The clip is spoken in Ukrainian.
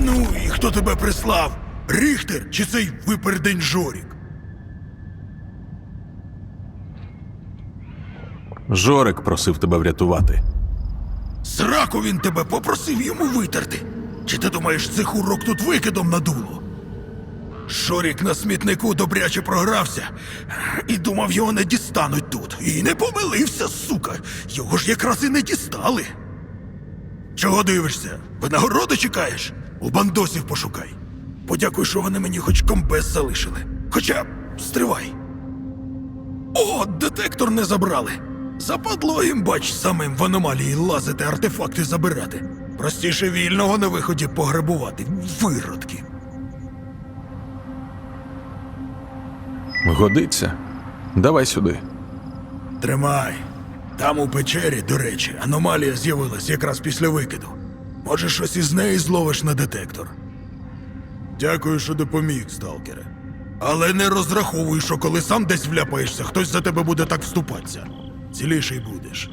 Ну і хто тебе прислав? Ріхтер чи цей випердень Жорік? Жорик просив тебе врятувати. Сраку він тебе попросив йому витерти. Чи ти думаєш, цих урок тут викидом надуло? Шорік на смітнику добряче програвся і думав, його не дістануть тут. І не помилився, сука. Його ж якраз і не дістали. Чого дивишся? Винагороди чекаєш? У бандосів пошукай. Подякуй, що вони мені хоч комбез залишили. Хоча стривай. О, детектор не забрали. Западло їм, бач, самим в аномалії лазити артефакти забирати. Простіше вільного на виході пограбувати. Виродки. Годиться. Давай сюди. Тримай. Там у печері, до речі, аномалія з'явилась якраз після викиду. Може, щось із неї зловиш на детектор. Дякую, що допоміг, сталкере. Але не розраховуй, що коли сам десь вляпаєшся, хтось за тебе буде так вступатися. Ціліший будеш.